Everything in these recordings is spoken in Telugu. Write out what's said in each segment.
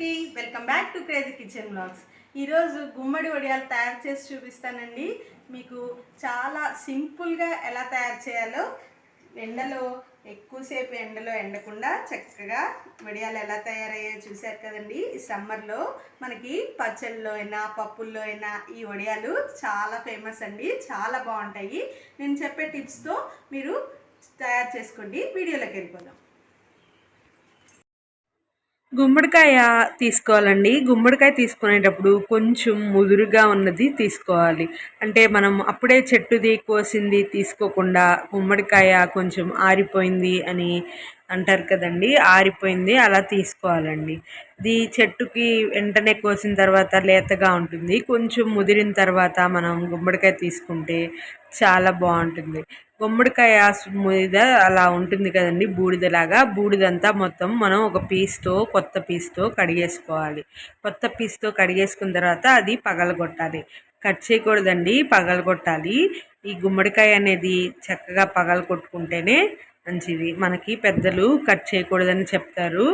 అందరికీ welcome back to crazy kitchen blogs ఈరోజు గుమ్మడి వడియాలు తయారు చేసి చూపిస్తానండి. మీకు చాలా సింపుల్గా ఎలా తయారు చేయాలో ఎండలో ఎక్కువసేపు ఎండలో ఎండకుండా చక్కగా వడియాలు ఎలా తయారయ్యాయో చూశారు కదండి. ఈ సమ్మర్లో మనకి పచ్చళ్ళలో అయినా పప్పుల్లో అయినా ఈ వడియాలు చాలా ఫేమస్ అండి. చాలా బాగుంటాయి. నేను చెప్పే టిప్స్తో మీరు తయారు చేసుకోండి. వీడియోలోకి వెళ్ళిపోదాం. గుమ్మడికాయ తీసుకోవాలండి. గుమ్మడికాయ తీసుకునేటప్పుడు కొంచెం ముదురుగా ఉన్నది తీసుకోవాలి. అంటే మనం అప్పుడే చెట్టుది కోసింది తీసుకోకుండా గుమ్మడికాయ కొంచెం ఆరిపోయింది అని అంటారు కదండి. ఆరిపోయింది అలా తీసుకోవాలండి. ఇది చెట్టుకి వెంటనే కోసిన తర్వాత లేతగా ఉంటుంది. కొంచెం ముదిరిన తర్వాత మనం గుమ్మడికాయ తీసుకుంటే చాలా బాగుంటుంది. గుమ్మడికాయ మీద అలా ఉంటుంది కదండి బూడిదలాగా. బూడిదంతా మొత్తం మనం ఒక పీస్తో కొత్త పీస్తో కడిగేసుకోవాలి. కొత్త పీస్తో కడిగేసుకున్న తర్వాత అది పగలగొట్టాలి. కట్ చేయకూడదండి పగలగొట్టాలి. ఈ గుమ్మడికాయ అనేది చక్కగా పగల కొట్టుకుంటేనే మంచిది. మనకి పెద్దలు కట్ చేయకూడదని చెప్తారు.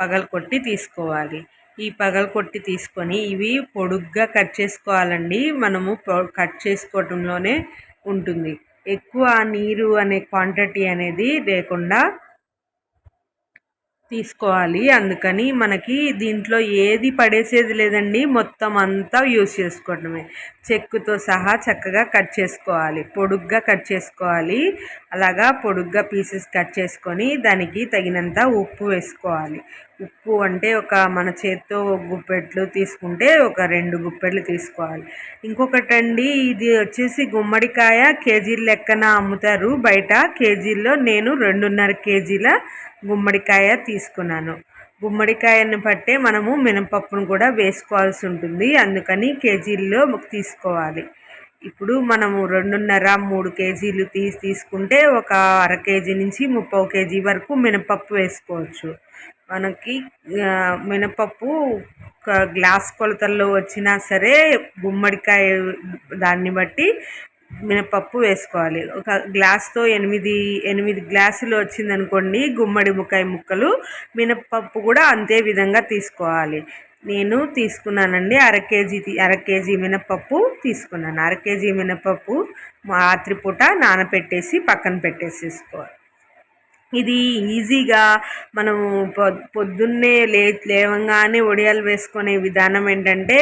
పగల కొట్టి తీసుకోవాలి. ఈ పగల కొట్టి తీసుకొని ఇవి పొడుగ్గా కట్ చేసుకోవాలండి. మనము కట్ చేసుకోవటంలోనే ఉంటుంది. ఎక్కువ నీరు అనే క్వాంటిటీ అనేది లేకుండా తీసుకోవాలి. అందుకని మనకి దీంట్లో ఏది పడేసేది లేదండి. మొత్తం అంతా యూస్ చేసుకోవడమే. చెక్కుతో సహా చక్కగా కట్ చేసుకోవాలి. పొడుగ్గా కట్ చేసుకోవాలి. అలాగా పొడుగ్గా పీసెస్ కట్ చేసుకొని దానికి తగినంత ఉప్పు వేసుకోవాలి. ఉప్పు అంటే ఒక మన చేత్తో గుప్పెట్లు తీసుకుంటే ఒక రెండు గుప్పెట్లు తీసుకోవాలి. ఇంకొకటి అండి ఇది వచ్చేసి గుమ్మడికాయ కేజీల లెక్కన అమ్ముతారు. బయట కేజీల్లో నేను రెండున్నర కేజీల గుమ్మడికాయ తీసుకున్నాను. గుమ్మడికాయని పట్టే మనము మినపప్పును కూడా వేసుకోవాల్సి ఉంటుంది. అందుకని కేజీల్లో తీసుకోవాలి. ఇప్పుడు మనము రెండున్నర మూడు కేజీలు తీసి తీసుకుంటే ఒక అర కేజీ నుంచి ముప్పై కేజీ వరకు మినపప్పు వేసుకోవచ్చు. మనకి మినపప్పు ఒక గ్లాస్ కొలతల్లో వచ్చినా సరే గుమ్మడికాయ దాన్ని బట్టి మినపప్పు వేసుకోవాలి. ఒక గ్లాస్తో ఎనిమిది ఎనిమిది గ్లాసులు వచ్చిందనుకోండి గుమ్మడి ముక్కాయ ముక్కలు మినపప్పు కూడా అంతే విధంగా తీసుకోవాలి. నేను తీసుకున్నానండి అర కేజీ అర కేజీ మినపప్పు తీసుకున్నాను. అర కేజీ మినపప్పు రాత్రిపూట నానపెట్టేసి పక్కన పెట్టేసేసుకోవాలి. ఇది ఈజీగా మనము పొద్దున్నే లే లేవంగానే ఒడియాలు వేసుకునే విధానం ఏంటంటే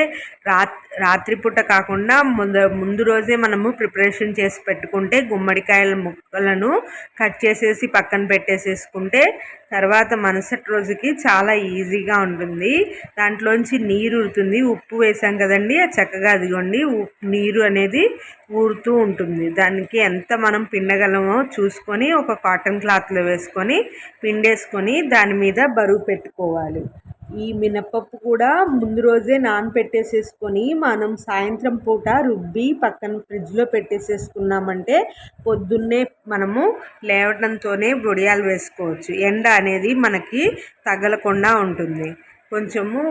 రాత్ రాత్రిపూట కాకుండా ముందు ముందు రోజే మనము ప్రిపరేషన్ చేసి పెట్టుకుంటే గుమ్మడికాయల ముక్కలను కట్ చేసేసి పక్కన పెట్టేసేసుకుంటే తర్వాత మరుసటి రోజుకి చాలా ఈజీగా ఉంటుంది. దాంట్లోంచి నీరు ఊరుతుంది. ఉప్పు వేసాం కదండి. చక్కగా అదిగోండి. నీరు అనేది ఊరుతూ ఉంటుంది. దానికి ఎంత మనం పిండగలమో చూసుకొని ఒక కాటన్ క్లాత్లో వేసుకొని పిండేసుకొని దాని మీద బరువు పెట్టుకోవాలి. ఈ మినపప్పు కూడా ముందు రోజే నానపెట్టేసేసుకొని మనం సాయంత్రం పూట రుబ్బి పక్కన ఫ్రిడ్జ్లో పెట్టేసేసుకున్నామంటే పొద్దున్నే మనము లేవడంతోనే బొడియాలు వేసుకోవచ్చు. ఎండ అనేది మనకి తగలకుండా ఉంటుంది. కొంచెము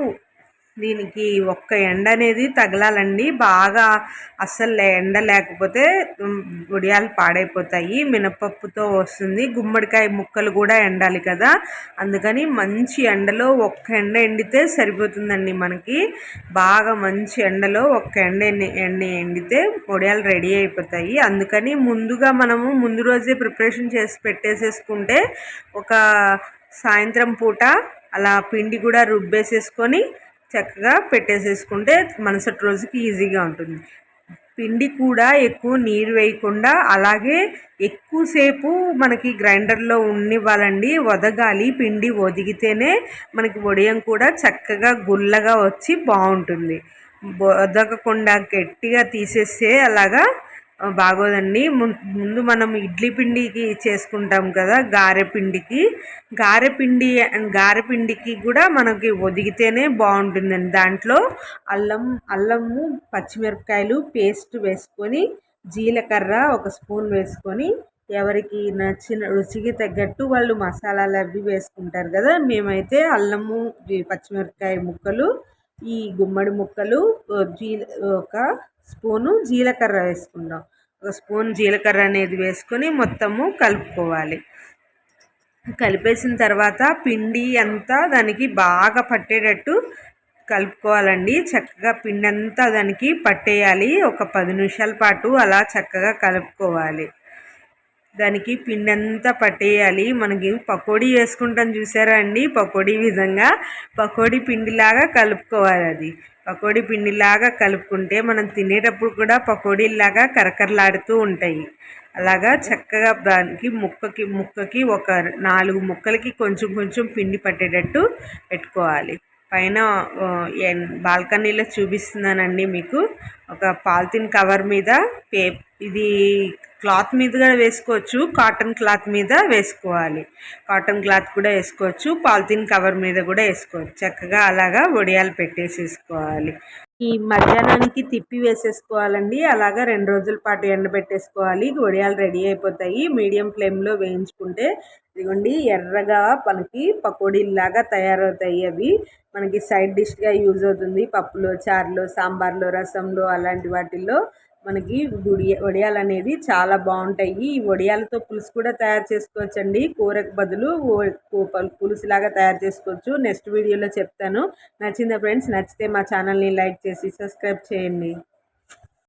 దీనికి ఒక్క ఎండ అనేది తగలాలండి. బాగా అస్సలు ఎండ లేకపోతే ఉడియాలు పాడైపోతాయి. మినపప్పుతో వస్తుంది. గుమ్మడికాయ ముక్కలు కూడా ఎండాలి కదా. అందుకని మంచి ఎండలో ఒక్క ఎండ ఎండితే సరిపోతుందండి మనకి. బాగా మంచి ఎండలో ఒక్క ఎండ ఎండ ఎండితే ఉడియాలు రెడీ అయిపోతాయి. అందుకని ముందుగా మనము ముందు రోజే ప్రిపరేషన్ చేసి పెట్టేసేసుకుంటే ఒక సాయంత్రం పూట అలా పిండి కూడా రుబ్బేసేసుకొని చక్కగా పెట్టేసేసుకుంటే మరుసటి రోజుకి ఈజీగా ఉంటుంది. పిండి కూడా ఎక్కువ నీరు వేయకుండా అలాగే ఎక్కువసేపు మనకి గ్రైండర్లో ఉండివ్వాలండి వదగాలి. పిండి ఒదిగితేనే మనకి వడియం కూడా చక్కగా గుల్లగా వచ్చి బాగుంటుంది. వదగకుండా గట్టిగా తీసేస్తే అలాగా బాగోదండి. ముందు మనం ఇడ్లీ పిండికి చేసుకుంటాం కదా గారెపిండికి గారెపిండి గారెపిండికి కూడా మనకి ఒదిగితేనే బాగుంటుందండి. దాంట్లో అల్లం అల్లము పచ్చిమిరపకాయలు పేస్ట్ వేసుకొని జీలకర్ర ఒక స్పూన్ వేసుకొని ఎవరికి నచ్చిన రుచికి తగ్గట్టు వాళ్ళు మసాలాలు అవి వేసుకుంటారు కదా మేమైతే అల్లము పచ్చిమిరపకాయ ముక్కలు ఈ గుమ్మడి ముక్కలు జీ ఒక స్పూను జీలకర్ర వేసుకుందాం. ఒక స్పూన్ జీలకర్ర అనేది వేసుకొని మొత్తము కలుపుకోవాలి. కలిపేసిన తర్వాత పిండి అంతా దానికి బాగా పట్టేటట్టు కలుపుకోవాలండి. చక్కగా పిండి అంతా దానికి పట్టేయాలి. ఒక పది నిమిషాల పాటు అలా చక్కగా కలుపుకోవాలి. దానికి పిండి అంతా పట్టేయాలి. మనకి పకోడీ వేసుకుంటాం చూసారా అండి? పకోడీ విధంగా పకోడీ పిండిలాగా కలుపుకోవాలి అది. పకోడీ పిండిలాగా కలుపుకుంటే మనం తినేటప్పుడు కూడా పకోడీలాగా కరకరలాడుతూ ఉంటాయి. అలాగా చక్కగా దానికి ముక్కకి ముక్కకి ఒక నాలుగు ముక్కలకి కొంచెం కొంచెం పిండి పట్టేటట్టు పెట్టుకోవాలి. పైన బాల్కనీలో చూపిస్తున్నానండి మీకు. ఒక పాలిథిన్ కవర్ మీద పే ఇది క్లాత్ మీద కూడా వేసుకోవచ్చు కాటన్ క్లాత్ మీద వేసుకోవాలి. కాటన్ క్లాత్ కూడా వేసుకోవచ్చు పాలిథిన్ కవర్ మీద కూడా వేసుకోవచ్చు. చక్కగా అలాగా వడియాలు పెట్టేసేసుకోవాలి. ఈ మధ్యాహ్నానికి తిప్పి వేసేసుకోవాలండి. అలాగా రెండు రోజుల పాటు ఎండబెట్టేసుకోవాలి. వడియాలు రెడీ అయిపోతాయి. మీడియం ఫ్లేమ్లో వేయించుకుంటే ఇదిగోండి ఎర్రగా మనకి పకోడీలాగా తయారవుతాయి అవి. మనకి సైడ్ డిష్గా యూజ్ అవుతుంది పప్పులో చారులో సాంబార్లో రసంలో అలాంటి వాటిల్లో. మనకి గుడి వడియాలు అనేది చాలా బాగుంటాయి. ఈ వడియాలతో పులుసు కూడా తయారు చేసుకోవచ్చండి. కూరకు బదులు పులుసులాగా తయారు చేసుకోవచ్చు. నెక్స్ట్ వీడియోలో చెప్తాను. నచ్చిందా ఫ్రెండ్స్? నచ్చితే మా ఛానల్ని లైక్ చేసి సబ్స్క్రైబ్ చేయండి.